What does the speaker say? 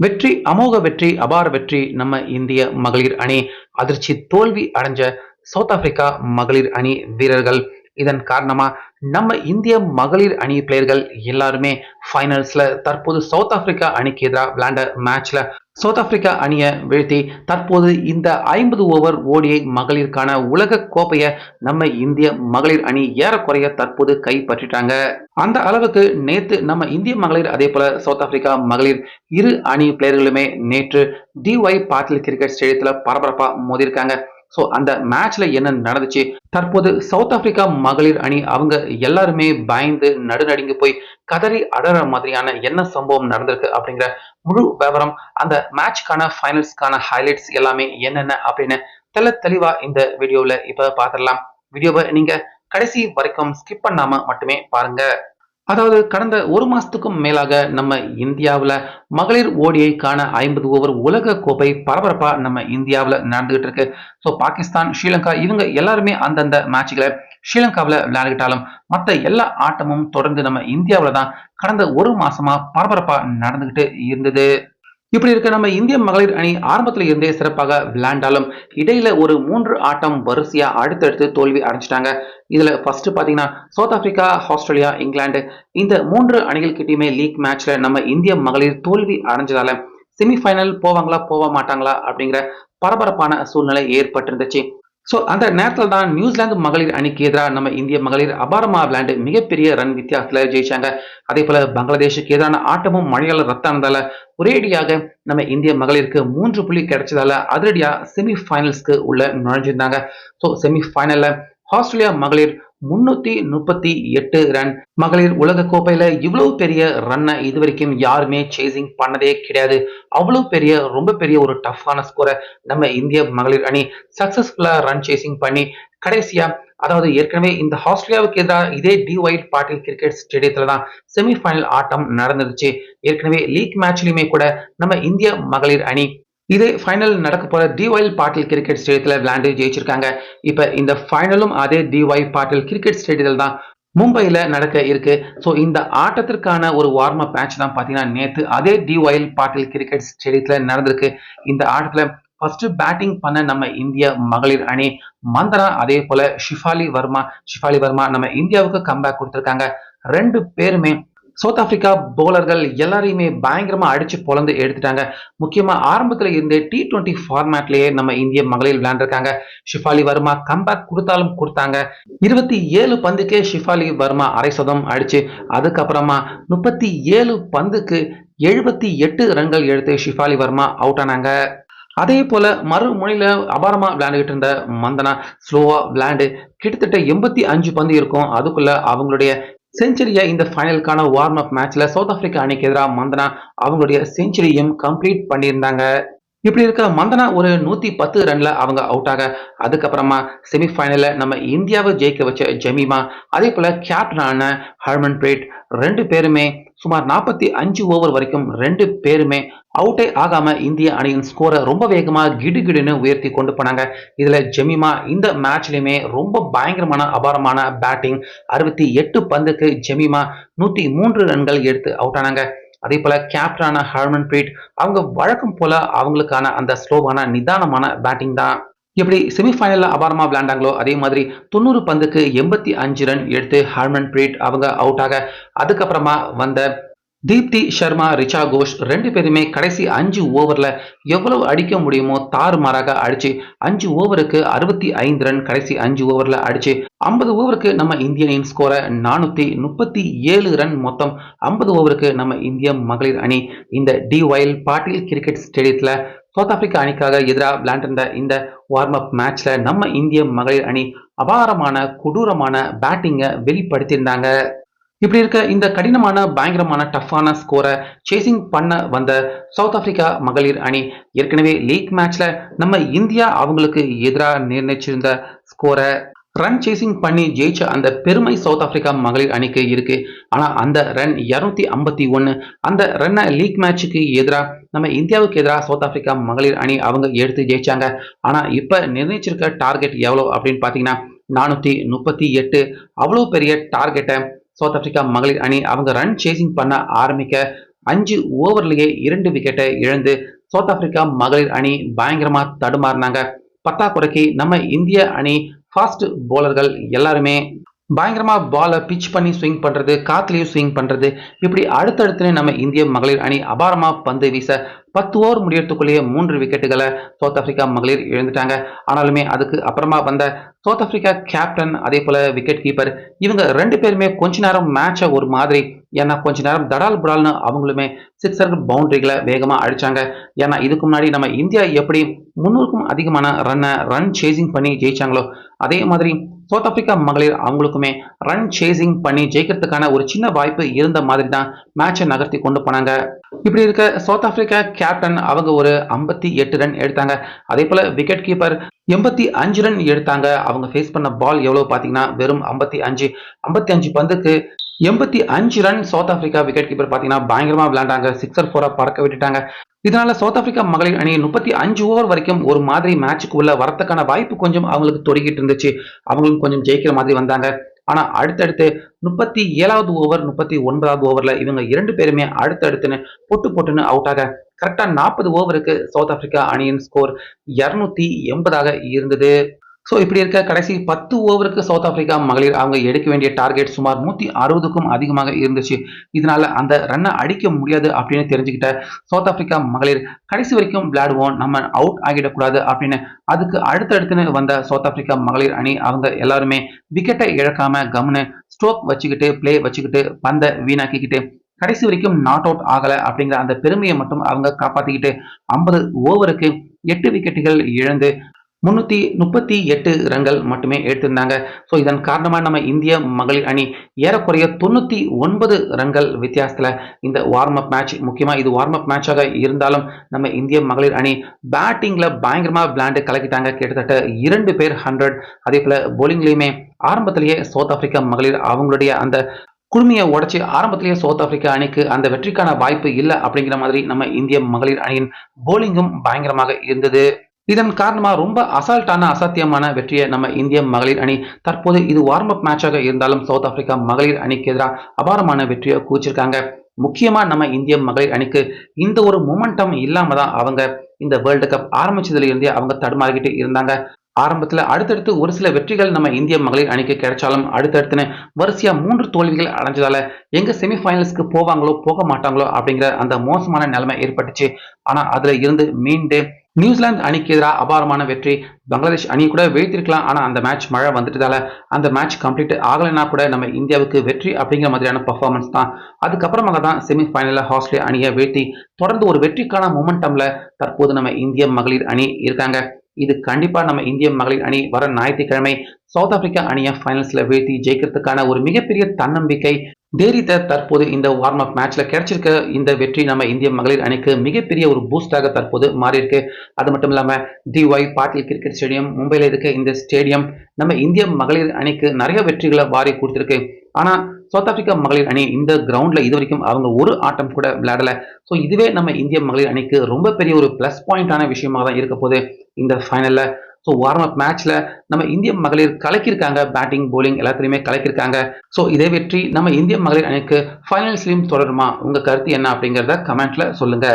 வெற்றி அமோக வெற்றி அபார வெற்றி நம்ம இந்திய மகளிர் அணி. அதிர்ச்சி தோல்வி அடைஞ்ச சவுத் ஆப்பிரிக்கா மகளிர் அணி வீரர்கள். இதன் காரணமா நம்ம இந்திய மகளிர் அணி பிளேயர்கள் எல்லாருமே ஃபைனல்ஸ்ல தற்போது சவுத் ஆப்பிரிக்கா அணிக்கு எதிராக விளையாண்ட மேட்ச்ல சவுத் ஆப்பிரிக்கா அணியை வீழ்த்தி தற்போது இந்த ஐம்பது ஓவர் ஓடிஐ மகளிருக்கான உலக கோப்பையை நம்ம இந்திய மகளிர் அணி ஏறக்குறைய தற்போது கைப்பற்றிட்டாங்க. அந்த அளவுக்கு நேற்று நம்ம இந்திய மகளிர் அதே போல சவுத் ஆப்பிரிக்கா மகளிர் இரு அணி பிளேயர்களுமே நேற்று டிஒய் பாட்டில் கிரிக்கெட் ஸ்டேடியத்தில் பரபரப்பா மோதிருக்காங்க ஸோ அந்த மேட்ச்ல என்ன நடந்துச்சு? தற்போது சவுத் ஆப்பிரிக்கா மகளிர் அணி அவங்க எல்லாருமே பயந்து நடுநடுங்கி போய் கதறி அடற மாதிரியான என்ன சம்பவம் நடந்திருக்கு அப்படிங்கிற முழு விவரம் அந்த மேட்ச்க்கான ஃபைனல்ஸ்க்கான ஹைலைட்ஸ் எல்லாமே என்னென்ன அப்படின்னு தெல தெளிவா இந்த வீடியோவில் இப்போ பார்த்துடலாம். வீடியோவை நீங்க கடைசி வரைக்கும் ஸ்கிப் பண்ணாம மட்டுமே பாருங்க. அதாவது கடந்த ஒரு மாசத்துக்கும் மேலாக நம்ம இந்தியாவில் மகளிர் ஓடியைக்கான ஐம்பது ஓவர் உலக கோப்பை பரபரப்பாக நம்ம இந்தியாவில் நடந்துகிட்டு இருக்கு. ஸோ பாகிஸ்தான் ஸ்ரீலங்கா இவங்க எல்லாருமே அந்தந்த மேட்ச்களை ஸ்ரீலங்காவில் விளையாடிக்கிட்டாலும் மற்ற எல்லா ஆட்டமும் தொடர்ந்து நம்ம இந்தியாவில் தான் கடந்த ஒரு மாசமா பரபரப்பாக நடந்துகிட்டு இருந்தது. இப்படி இருக்க நம்ம இந்திய மகளிர் அணி ஆரம்பத்தில் இருந்தே சிறப்பாக விளையாண்டாலும் இடையில ஒரு மூன்று ஆட்டம் வரிசையா அடுத்தடுத்து தோல்வி அடைஞ்சிட்டாங்க. இதுல ஃபர்ஸ்ட் பாத்தீங்கன்னா சவுத் ஆப்பிரிக்கா ஆஸ்திரேலியா இங்கிலாந்து இந்த மூன்று அணிகள் கிட்டயுமே லீக் மேட்ச்ல நம்ம இந்திய மகளிர் தோல்வி அடைஞ்சதால செமிஃபைனல் போவாங்களா போக மாட்டாங்களா அப்படிங்கிற பரபரப்பான சூழ்நிலை ஏற்பட்டிருந்துச்சு. ஸோ அந்த நேரத்தில் தான் நியூசிலாந்து மகளிர் அணிக்கு எதிராக நம்ம இந்திய மகளிர் அபாரமாக விளையாண்டு மிகப்பெரிய ரன் வித்தியாசத்தில் ஜெயிச்சாங்க. அதே போல பங்களாதேஷுக்கு எதிரான ஆட்டமும் மழையால ரத்தானதால ஒரேடியாக நம்ம இந்திய மகளிருக்கு மூன்று புள்ளி கிடைச்சதால அதிரடியாக செமி ஃபைனல்ஸ்க்கு உள்ள நுழைஞ்சிருந்தாங்க. ஸோ செமி ஃபைனலில் ஆஸ்திரேலியா மகளிர் முன்னூத்தி முப்பத்தி எட்டு ரன். மகளிர் உலக கோப்பையில இவ்வளவு பெரிய ரன்னை இது வரைக்கும் யாருமே சேசிங் பண்ணதே கிடையாது. அவ்வளவு பெரிய ரொம்ப பெரிய ஒரு டஃப்பான ஸ்கோரை நம்ம இந்திய மகளிர் அணி சக்சஸ்ஃபுல்லா ரன் சேசிங் பண்ணி கடைசியா அதாவது ஏற்கனவே இந்த ஆஸ்திரேலியாவுக்கு எதிராக இதே டி ஒயிட் பாட்டில் கிரிக்கெட் ஸ்டேடியத்துல தான் செமிஃபைனல் ஆட்டம் நடந்துருச்சு. ஏற்கனவே லீக் மேட்ச்லயுமே கூட நம்ம இந்திய மகளிர் அணி இதே ஃபைனல் நடக்க போற டிஒய் பாட்டில் கிரிக்கெட் ஸ்டேடியத்தில் விளையாண்டு ஜெயிச்சிருக்காங்க. இப்போ இந்த ஃபைனலும் அதே டிஒய் பாட்டில் கிரிக்கெட் ஸ்டேடியத்தில் தான் மும்பையில் நடக்க இருக்கு. ஸோ இந்த ஆட்டத்திற்கான ஒரு வார்ம் அப் மேட்ச் தான் பார்த்தீங்கன்னா நேற்று அதே டிஒயில் பாட்டில் கிரிக்கெட் ஸ்டேடியத்தில் நடந்திருக்கு. இந்த ஆட்டத்தில் ஃபர்ஸ்ட் பேட்டிங் பண்ண நம்ம இந்திய மகளிர் அணி மந்தனா அதே போல ஷிஃபாலி வர்மா ஷிஃபாலி வர்மா நம்ம இந்தியாவுக்கு கம்பேக் கொடுத்துருக்காங்க. ரெண்டு பேருமே சவுத் ஆப்பிரிக்கா பவுலர்கள் எல்லாரையுமே பயங்கரமா அடிச்சு பொழந்து எடுத்துட்டாங்க. முக்கியமா ஆரம்பத்துல இருந்தே டி டுவெண்ட்டி ஃபார்மேட்லயே நம்ம இந்திய மகளிர் விளையாண்டுருக்காங்க. ஷிஃபாலி வர்மா கம்பேக் கொடுத்தாலும் கொடுத்தாங்க. இருபத்தி ஏழு பந்துக்கே ஷிஃபாலி வர்மா அரை சதம் அடிச்சு அதுக்கப்புறமா முப்பத்தி ஏழு பந்துக்கு எழுபத்தி எட்டு ரன்கள் எடுத்து ஷிஃபாலி வர்மா அவுட் ஆனாங்க. அதே போல மறுமுனையில அபாரமா விளையாண்டுகிட்டு இருந்த மந்தனா ஸ்லோவா விளையாண்டு கிட்டத்தட்ட எண்பத்தி அஞ்சு பந்து இருக்கும். அதுக்குள்ள அவங்களுடைய செஞ்சுரியை இந்த ஃபைனலுக்கான வார்ம் அப் மேட்ச்ல சவுத் ஆப்பிரிக்கா அணிக்கு எதிராக மந்தனா அவங்களுடைய செஞ்சுரியும் கம்ப்ளீட் பண்ணியிருந்தாங்க. இப்படி இருக்க மந்தனா ஒரு நூத்தி பத்து ரன்ல அவங்க அவுட் ஆக அதுக்கப்புறமா செமிஃபைனல்ல நம்ம இந்தியாவை ஜெயிக்க வச்ச ஜமீமா அதே போல கேப்டனான ஹர்மன் பிரேட் ரெண்டு பேருமே சுமார் நாற்பத்தி அஞ்சு ஓவர் வரைக்கும் ரெண்டு பேருமே அவுட்டே ஆகாம இந்திய அணியின் ஸ்கோரை ரொம்ப வேகமா கிடு கிடுன்னு உயர்த்தி கொண்டு போனாங்க. இதுல ஜெமிமா இந்த மேட்ச்லயுமே ரொம்ப பயங்கரமான அபாரமான பேட்டிங் அறுபத்தி எட்டு பந்துக்கு ஜெமிமா நூத்தி மூன்று ரன்கள் எடுத்து அவுட் ஆனாங்க. அதே போல கேப்டனான ஹர்மன் பிரீட் அவங்க வழக்கம் போல அவங்களுக்கான அந்த ஸ்லோவான நிதானமான பேட்டிங் தான். எப்படி செமிஃபைனலில் அபாரமாக விளையாண்டாங்களோ அதே மாதிரி தொண்ணூறு பந்துக்கு எண்பத்தி அஞ்சு ரன் எடுத்து ஹர்மன் பிரீட் அவங்க அவுட் ஆக அதுக்கப்புறமா வந்த தீப்தி சர்மா ரிச்சா கோஷ் ரெண்டு பேருமே கடைசி அஞ்சு ஓவரில் எவ்வளவு அடிக்க முடியுமோ தாறுமாறாக அடிச்சு அஞ்சு ஓவருக்கு அறுபத்தி ஐந்து ரன் கடைசி அஞ்சு ஓவரில் அடிச்சு ஐம்பது ஓவருக்கு நம்ம இந்தியனின் ஸ்கோரை நானூற்றி முப்பத்தி ஏழு ரன் மொத்தம் ஐம்பது ஓவருக்கு நம்ம இந்திய மகளிர் அணி இந்த டி ஒயில் பாட்டில் கிரிக்கெட் ஸ்டேடியத்தில் சவுத் ஆப்பிரிக்கா அணிக்காக எதிராக விளையாண்டிருந்த இந்த வார்ம் அப் மேட்ச்ல நம்ம இந்திய மகளிர் அணி அபாரமான கொடூரமான பேட்டிங்கை வெளிப்படுத்தியிருந்தாங்க. இப்படி இருக்க இந்த கடினமான பயங்கரமான டஃப்பான ஸ்கோரை சேசிங் பண்ண வந்த சவுத் ஆப்பிரிக்கா மகளிர் அணி ஏற்கனவே லீக் மேட்ச்ல நம்ம இந்தியா அவங்களுக்கு எதிராக நிர்ணயிச்சிருந்த ஸ்கோரை ரன் சேசிங் பண்ணி ஜெயிச்ச அந்த பெருமை சவுத் ஆப்பிரிக்கா மகளிர் அணிக்கு இருக்கு. ஆனா அந்த ரன் இருநூத்தி ஐம்பத்தி ஒன்னு அந்த ரன்னை லீக் மேட்சுக்கு எதிராக நம்ம இந்தியாவுக்கு எதிராக சவுத் ஆப்பிரிக்கா மகளிர் அணி அவங்க எடுத்து ஜெயிச்சாங்க. ஆனா இப்ப நிர்ணயிச்சிருக்க டார்கெட் எவ்வளவு அப்படின்னு பாத்தீங்கன்னா நானூத்தி முப்பத்தி எட்டு. அவ்வளவு பெரிய டார்கெட்டை சவுத் ஆப்பிரிக்கா மகளிர் அணி அவங்க ரன் சேசிங் பண்ண ஆரம்பிக்க அஞ்சு ஓவர்லேயே இரண்டு விக்கெட்டை இழந்து சவுத் ஆப்பிரிக்கா மகளிர் அணி பயங்கரமா தடுமாறினாங்க. பத்தாக்குறைக்கு நம்ம இந்திய அணி ஃபாஸ்ட் போலர்கள் எல்லாருமே பயங்கரமாக பாலை பிச் பண்ணி ஸ்விங் பண்ணுறது காத்துலயும் ஸ்விங் பண்ணுறது இப்படி அடுத்தடுத்து நம்ம இந்திய மகளிர் அணி அபாரமாக பந்து வீச பத்து ஓவர் முடியறதுக்குள்ளேயே மூன்று விக்கெட்டுகளை சவுத் ஆப்பிரிக்கா மகளிர் இழந்துட்டாங்க. ஆனாலுமே அதுக்கு அப்புறமா வந்த சவுத் ஆப்பிரிக்கா கேப்டன் அதே போல் விக்கெட் கீப்பர் இவங்க ரெண்டு பேருமே கொஞ்ச நேரம் மேட்சை ஒரு மாதிரி ஏன்னா கொஞ்ச நேரம் தடால் புடால்னு அவங்களுமே சிக்ஸர்கள் பவுண்டரிகளை வேகமாக அடித்தாங்க ஏன்னா இதுக்கு முன்னாடி நம்ம இந்தியா எப்படி முன்னூறுக்கும் அதிகமான ரன்னை ரன் சேசிங் பண்ணி ஜெயிச்சாங்களோ அதே மாதிரி சவுத் ஆப்பிரிக்கா மகளிர் அவங்களுக்குமே ரன் சேசிங் பண்ணி ஜெயிக்கிறதுக்கான ஒரு சின்ன வாய்ப்பு இருந்த மாதிரி தான் மேட்சை நகர்த்தி கொண்டு போனாங்க. இப்படி இருக்க சவுத் ஆப்பிரிக்கா கேப்டன் அவங்க ஒரு ஐம்பத்தி எட்டு ரன் எடுத்தாங்க. அதே போல விக்கெட் கீப்பர் எண்பத்தி அஞ்சு ரன் எடுத்தாங்க. அவங்க ஃபேஸ் பண்ண பால் எவ்வளவு பார்த்தீங்கன்னா வெறும் ஐம்பத்தி அஞ்சு. ஐம்பத்தி அஞ்சு பந்துக்கு எண்பத்தி அஞ்சு run South Africa wicket keeper பார்த்தீங்கன்னா பயங்கரமாக விளையாண்டாங்க. சிக்ஸர் ஃபோரா பறக்க விட்டுட்டாங்க. இதனால சவுத் ஆப்பிரிக்கா மகளிர் அணி முப்பத்தி அஞ்சு ஓவர் வரைக்கும் ஒரு மாதிரி மேட்சுக்கு உள்ள வரத்துக்கான வாய்ப்பு கொஞ்சம் அவங்களுக்கு தொடங்கிட்டு இருந்துச்சு. அவங்களும் கொஞ்சம் ஜெயிக்கிற மாதிரி வந்தாங்க. ஆனா அடுத்தடுத்து முப்பத்தி ஏழாவது ஓவர் முப்பத்தி ஒன்பதாவது ஓவர்ல இவங்க இரண்டு பேருமே அடுத்தடுத்துன்னு பொட்டு பொட்டுன்னு அவுட் ஆக கரெக்டா நாற்பது ஓவருக்கு சவுத் ஆப்பிரிக்கா அணியின் ஸ்கோர் இருநூத்தி எண்பதாக இருந்தது. ஸோ இப்படி இருக்க கடைசி பத்து ஓவருக்கு சவுத் ஆப்பிரிக்கா மகளிர் அவங்க எடுக்க வேண்டிய டார்கெட் சுமார் நூற்றி அறுபதுக்கும் அதிகமாக இருந்துச்சு. இதனால அந்த ரன்னை அடிக்க முடியாது அப்படின்னு தெரிஞ்சுக்கிட்ட சவுத் ஆப்பிரிக்கா மகளிர் கடைசி வரைக்கும் விளையாடுவோம் நம்ம அவுட் ஆகிடக்கூடாது அப்படின்னு அதுக்கு அடுத்தடுத்துன்னு வந்த சவுத் ஆப்பிரிக்கா மகளிர் அணி அவங்க எல்லாருமே விக்கெட்டை இழக்காம கம்னு ஸ்ட்ரோக் வச்சுக்கிட்டு பிளே வச்சுக்கிட்டு பந்தை வீணாக்கிக்கிட்டு கடைசி வரைக்கும் நாட் அவுட் ஆகலை அப்படிங்கிற அந்த பெருமையை மட்டும் அவங்க காப்பாத்திக்கிட்டு ஐம்பது ஓவருக்கு எட்டு விக்கெட்டுகள் இழந்து முன்னூற்றி முப்பத்தி எட்டு ரன்கள் மட்டுமே எடுத்திருந்தாங்க. ஸோ இதன் காரணமாக நம்ம இந்திய மகளிர் அணி ஏறக்குறைய தொண்ணூற்றி ஒன்பது ரன்கள் வித்தியாசத்தில் இந்த வார்ம் அப் மேட்ச் முக்கியமாக இது வார்ம் அப் மேட்சாக இருந்தாலும் நம்ம இந்திய மகளிர் அணி பேட்டிங்கில் பயங்கரமாக விளையாண்டு கலக்கிட்டாங்க. கிட்டத்தட்ட இரண்டு பேர் ஹண்ட்ரட் அதே போல் போலிங்லேயுமே ஆரம்பத்திலேயே சவுத் ஆப்பிரிக்கா மகளிர் அவங்களுடைய அந்த குழுமையை உடச்சி ஆரம்பத்திலேயே சவுத் ஆப்பிரிக்கா அணிக்கு அந்த வெற்றிக்கான வாய்ப்பு இல்லை அப்படிங்கிற மாதிரி நம்ம இந்திய மகளிர் அணியின் போலிங்கும் பயங்கரமாக இருந்தது. இதன் காரணமாக ரொம்ப அசால்ட்டான அசாத்தியமான வெற்றியை நம்ம இந்திய மகளிர் அணி தற்போது இது வார்ம் அப் மேட்சாக இருந்தாலும் சவுத் ஆப்பிரிக்கா மகளிர் அணிக்கு எதிராக அபாரமான வெற்றியை குவிச்சிருக்காங்க. முக்கியமாக நம்ம இந்திய மகளிர் அணிக்கு இந்த ஒரு மொமெண்டம் இல்லாமல் தான் அவங்க இந்த வேர்ல்டு கப் ஆரம்பிச்சதுலேருந்தே அவங்க தடுமாறிக்கிட்டு இருந்தாங்க. ஆரம்பத்தில் அடுத்தடுத்து ஒரு சில வெற்றிகள் நம்ம இந்திய மகளிர் அணிக்கு கிடைச்சாலும் அடுத்தடுத்துன்னு வரிசையாக மூன்று தோல்விகள் அடைஞ்சதால எங்கே செமிஃபைனல்ஸ்க்கு போவாங்களோ போக மாட்டாங்களோ அப்படிங்கிற அந்த மோசமான நிலைமை ஏற்பட்டுச்சு. ஆனால் அதில் இருந்து மீண்டு நியூசிலாந்து அணிக்கு எதிராக அபாரமான வெற்றி. பங்களாதேஷ் அணி கூட வீழ்த்திருக்கலாம். ஆனால் அந்த மேட்ச் மழை வந்துட்டதால அந்த மேட்ச் கம்ப்ளீட் ஆகலைன்னா கூட நம்ம இந்தியாவுக்கு வெற்றி அப்படிங்கிற மாதிரியான பர்ஃபார்மன்ஸ் தான். அதுக்கப்புறமாக தான் செமிஃபைனலில் ஆஸ்திரேலியா அணியை வீழ்த்தி தொடர்ந்து ஒரு வெற்றிக்கான மொமெண்டமில் தற்போது நம்ம இந்திய மகளிர் அணி இருக்காங்க. இது கண்டிப்பாக நம்ம இந்திய மகளிர் அணி வர ஞாயிற்றுக்கிழமை சவுத் ஆப்பிரிக்கா அணியை ஃபைனல்ஸில் வீழ்த்தி ஜெயிக்கிறதுக்கான ஒரு மிகப்பெரிய தன்னம்பிக்கை தைரியத்தை தற்போது இந்த வார்ம் அப் மேட்ச்ல கிடைச்சிருக்க இந்த வெற்றி நம்ம இந்திய மகளிர் அணிக்கு மிகப்பெரிய ஒரு பூஸ்டாக தற்போது மாறி இருக்கு அது மட்டும் இல்லாம டிஒய் பாட்டில் கிரிக்கெட் ஸ்டேடியம் மும்பையில் இருக்க இந்த ஸ்டேடியம் நம்ம இந்திய மகளிர் அணிக்கு நிறைய வெற்றிகளை வாரி கொடுத்திருக்கு. ஆனா சவுத் ஆப்பிரிக்கா மகளிர் அணி இந்த கிரவுண்ட்ல இது வரைக்கும் அவங்க ஒரு ஆட்டம் கூட விளையாடல. ஸோ இதுவே நம்ம இந்திய மகளிர் அணிக்கு ரொம்ப பெரிய ஒரு பிளஸ் பாயிண்டான விஷயமாக தான் இருக்க போது இந்த ஃபைனல்ல ஸோ வார்ம் அப் மேட்ச்ல நம்ம இந்திய மகளிர் கலக்கியிருக்காங்க. பேட்டிங் போலிங் எல்லாத்துலையுமே கலக்கியிருக்காங்க. ஸோ இதே வெற்றி நம்ம இந்திய மகளிர் அணிக்கு ஃபைனல்ஸ்லையும் தொடருமா? உங்க கருத்து என்ன அப்படிங்கிறத கமெண்ட்ல சொல்லுங்க.